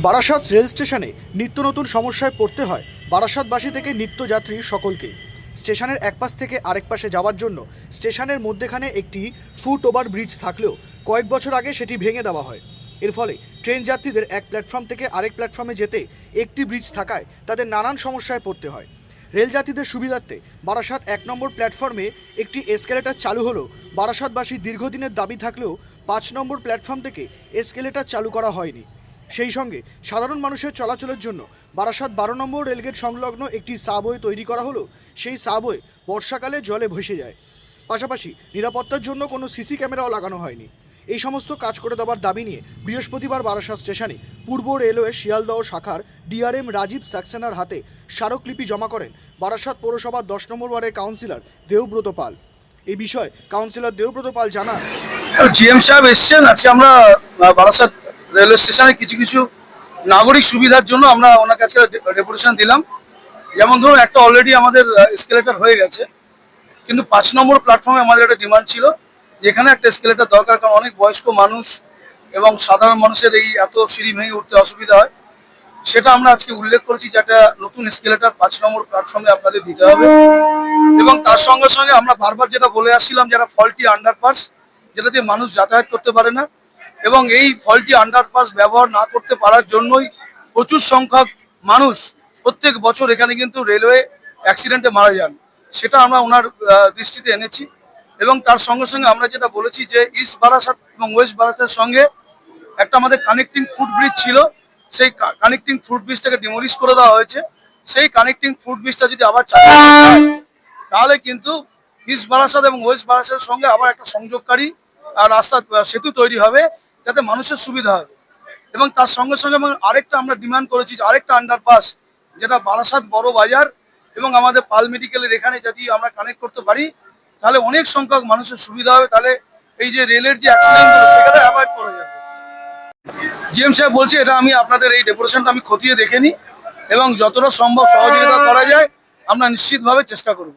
Barasat rail স্টেশনে নিত্য নতুন সমস্যায় পড়তে হয় বারাসাতবাসী থেকে নিত্যযাত্রী সকলকে। স্টেশনের এক পাশ থেকে আরেক পাশে যাওয়ার জন্য স্টেশনের মধ্যেখানে একটি ফুট ওভার ব্রিজ থাকলেও কয়েক বছর আগে সেটি ভেঙে দেওয়া হয়। এর ফলে ট্রেন যাত্রীদের এক প্ল্যাটফর্ম থেকে আরেক প্ল্যাটফর্মে যেতে একটি ব্রিজ থাকায় তাদের নানান সমস্যায় পড়তে হয়। রেল যাত্রীদের সুবিধার্থে বারাসাত এক নম্বর প্ল্যাটফর্মে একটি এসকেলেটার চালু হলো বারাসাতবাসীর দীর্ঘদিনের দাবি থাকলেও পাঁচ নম্বর প্ল্যাটফর্ম থেকে এসকেলেটার চালু করা হয়নি। সেই সঙ্গে সাধারণ মানুষের চলাচলের জন্য বারাসাত বারো নম্বর রেলগেট সংলগ্ন একটি সাবওয়ে তৈরি করা হলো সেই সাবওয়ে বর্ষাকালে জলে ভেসে যায়। পাশাপাশি নিরাপত্তার জন্য কোনো সিসি ক্যামেরাও লাগানো হয়নি। এই সমস্ত কাজ করে দেওয়ার দাবি নিয়ে বৃহস্পতিবার বারাসাত স্টেশনে পূর্ব রেলওয়ে শিয়ালদহ শাখার ডিআরএম রাজীব সাক্সেনার হাতে স্মারকলিপি জমা করেন বারাসাত পৌরসভার দশ নম্বর ওয়ার্ডের কাউন্সিলর দেবব্রত পাল। এই বিষয়ে কাউন্সিলর দেবব্রত পাল জানান জিএম সাহেব এসছেন। আজকে আমরা বারাসাত রেলওয়ে স্টেশনে কিছু কিছু নাগরিক সুবিধার জন্য আমরা ওনাকে আজকে ডেপুটেশন দিলাম। যেমন ধরুন, একটা অলরেডি আমাদের এসকেলেটার হয়ে গেছে। কিন্তু পাঁচ নম্বর প্ল্যাটফর্মে আমাদের একটা ডিমান্ড ছিল, যেখানে একটা এসকেলেটার দরকার। কারণ অনেক বয়স্ক মানুষ এবং সাধারণ মানুষের এই এত সিঁড়ি ভেঙে উঠতে অসুবিধা হয়। সেটা আমরা আজকে উল্লেখ করেছি যে একটা নতুন স্কেলেটার পাঁচ নম্বর প্ল্যাটফর্মে আপনাদের দিতে হবে। এবং তার সঙ্গে সঙ্গে আমরা বারবার যেটা বলে আসছিলাম যারা ফলটি আন্ডারপাস যেটা দিয়ে মানুষ যাতায়াত করতে পারে না। এবং এই ফলটি আন্ডারপাস ব্যবহার না করতে পারার জন্যই প্রচুর সংখ্যক মানুষ প্রত্যেক বছর এখানে কিন্তু রেলওয়ে অ্যাক্সিডেন্টে মারা যান। সেটা আমরা ওনার দৃষ্টিতে এনেছি। এবং তার সঙ্গে সঙ্গে আমরা যেটা বলেছি যে ইস্ট বারাসাত এবং ওয়েস্ট বারাসাতের সঙ্গে একটা আমাদের কানেক্টিং ফুট ব্রিজ ছিল। সেই কানেক্টিং ফুট ব্রিজটাকে ডিমোলিশ করে দেওয়া হয়েছে। সেই কানেক্টিং ফুট ব্রিজটা যদি আবার চালু তাহলে কিন্তু ইস্ট বারাসাত এবং ওয়েস্ট বারাসাতের সঙ্গে আবার একটা সংযোগকারী রাস্তা সেতু তৈরি হবে। যাতে মানুষের সুবিধা হবে এবং তার সঙ্গে সঙ্গে এবং আরেকটা আমরা ডিমান্ড করেছি আরেকটা আন্ডারপাস যেটা বারাসাত বড় বাজার এবং আমাদের পাল মেডিকেলের এখানে যদি আমরা কানেক্ট করতে পারি, তাহলে অনেক সংখ্যক মানুষের সুবিধা হবে। তাহলে এই যে রেলের যে অ্যাক্সিডেন্টগুলো সেখানে অ্যাভয়েড করা যাবে। জিএম সাহেব বলছে, এটা আমি আপনাদের এই ডেপুটেশনটা আমি খতিয়ে দেখে নিই এবং যতটা সম্ভব সহযোগিতা করা যায়, আমরা নিশ্চিতভাবে চেষ্টা করব।